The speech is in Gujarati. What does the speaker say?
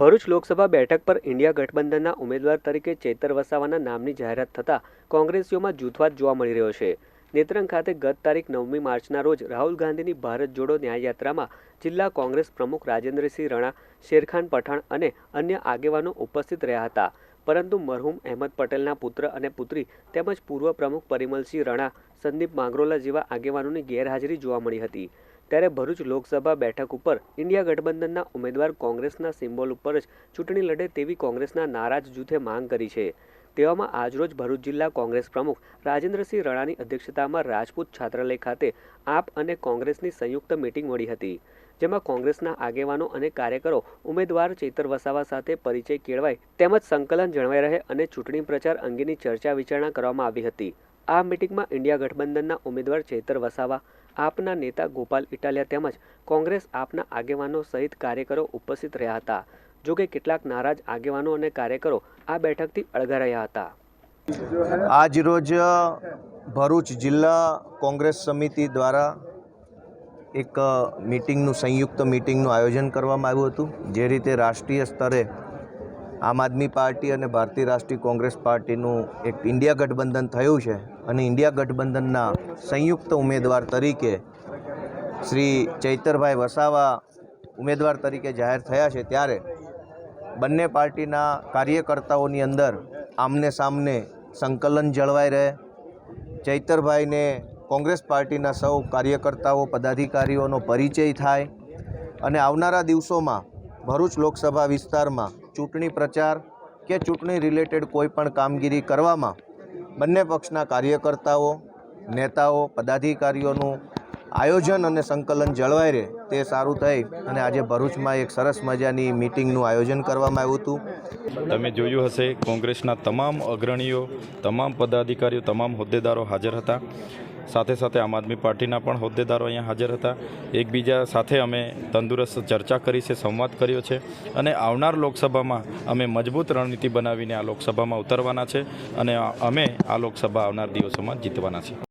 ભરૂચ લોકસભા બેઠક પર ઇન્ડિયા ગઠબંધનના ઉમેદવાર તરીકે ચેતર વસાવાના નામની જાહેરાત થતાં કોંગ્રેસીઓમાં જૂથવાદ જોવા મળી રહ્યો છે. નેત્રંગ ખાતે ગત તારીખ નવમી માર્ચના રોજ રાહુલ ગાંધીની ભારત જોડો ન્યાયયાત્રામાં જિલ્લા કોંગ્રેસ પ્રમુખ રાજેન્દ્રસિંહ રણા, શેરખાન પઠાણ અને અન્ય આગેવાનો ઉપસ્થિત રહ્યા હતા. પરંતુ મરહુમ અહેમદ પટેલના પુત્ર અને પુત્રી તેમજ પૂર્વ પ્રમુખ પરિમલસિંહ રણા, સંદીપ માંગરોલા જેવા આગેવાનોની ગેરહાજરી જોવા મળી હતી. ત્યારે ભરૂચ લોકસભા બેઠક ઉપર ઇન્ડિયા ગઠબંધનના ઉમેદવાર કોંગ્રેસના સિમ્બોલ ઉપર જ ચૂંટણી લડે તેવી કોંગ્રેસના નારાજ જૂથે માંગ કરી છે. તેવામાં આજરોજ ભરૂચ જિલ્લા કોંગ્રેસ પ્રમુખ રાજેન્દ્રસિંહ રણાની અધ્યક્ષતામાં રાજપૂત છાત્રાલય ખાતે આપ અને કોંગ્રેસની સંયુક્ત મિટિંગ મળી હતી, જેમાં કોંગ્રેસના આગેવાનો અને કાર્યકરો ઉમેદવાર ચેતર વસાવા સાથે પરિચય કેળવાય તેમજ સંકલન જળવાઈ રહે અને ચૂંટણી પ્રચાર અંગેની ચર્ચા વિચારણા કરવામાં આવી હતી. આ મિટિંગમાં ઇન્ડિયા ગઠબંધનના ઉમેદવાર ચેતર વસાવા, આપના નેતા ગોપાલ ઇટાલિયા તેમજ કોંગ્રેસ આપના આગેવાનો સહિત કાર્યકરો ઉપસ્થિત રહ્યા હતા. જોકે કેટલાક નારાજ આગેવાનો અને કાર્યકરો આ બેઠકથી અળગા રહ્યા હતા. આજ રોજ ભરૂચ જિલ્લા કોંગ્રેસ સમિતિ દ્વારા એક મિટિંગનું, સંયુક્ત મિટિંગનું આયોજન કરવામાં આવ્યું હતું, જે રીતે રાષ્ટ્રીય સ્તરે આમ આદમી પાર્ટી અને ભારતીય રાષ્ટ્રીય કોંગ્રેસ પાર્ટીનું એક ઇન્ડિયા ગઠબંધન થયું છે અને ઇન્ડિયા ગઠબંધનના સંયુક્ત ઉમેદવાર તરીકે શ્રી ચૈતરભાઈ વસાવા ઉમેદવાર તરીકે જાહેર થયા છે ત્યારે બંને પાર્ટીના કાર્યકર્તાઓની અંદર આમને સામને સંકલન જળવાઈ રહે. ચૈતરભાઈને કોંગ્રેસ પાર્ટીના સૌ કાર્યકર્તાઓ, પદાધિકારીઓનો પરિચય થાય અને આવનારા દિવસોમાં ભરૂચ લોકસભા વિસ્તારમાં ચૂંટણી પ્રચાર કે ચૂંટણી રિલેટેડ કોઈ પણ કામગીરી કરવામાં બંને પક્ષના કાર્યકર્તાઓ, નેતાઓ, પદાધિકારીઓનું આયોજન અને સંકલન જળવાઈ રહે તે સારું થઈ અને આજે ભરૂચમાં એક સરસ મજાની મિટિંગનું આયોજન કરવામાં આવ્યું હતું. તમે જોયું હશે, કોંગ્રેસના તમામ અગ્રણીઓ, તમામ પદાધિકારીઓ, તમામ હોદ્દેદારો હાજર હતા. સાથે સાથે આમ આદમી પાર્ટીના પણ હોદ્દેદારો અહીંયા હાજર હતા. એકબીજા સાથે અમે તંદુરસ્ત ચર્ચા કરી છે, સંવાદ કર્યો છે અને આવનાર લોકસભામાં અમે મજબૂત રણનીતિ બનાવીને આ લોકસભામાં ઉતરવાના છે અને અમે આ લોકસભા આવનાર દિવસોમાં જીતવાના છે.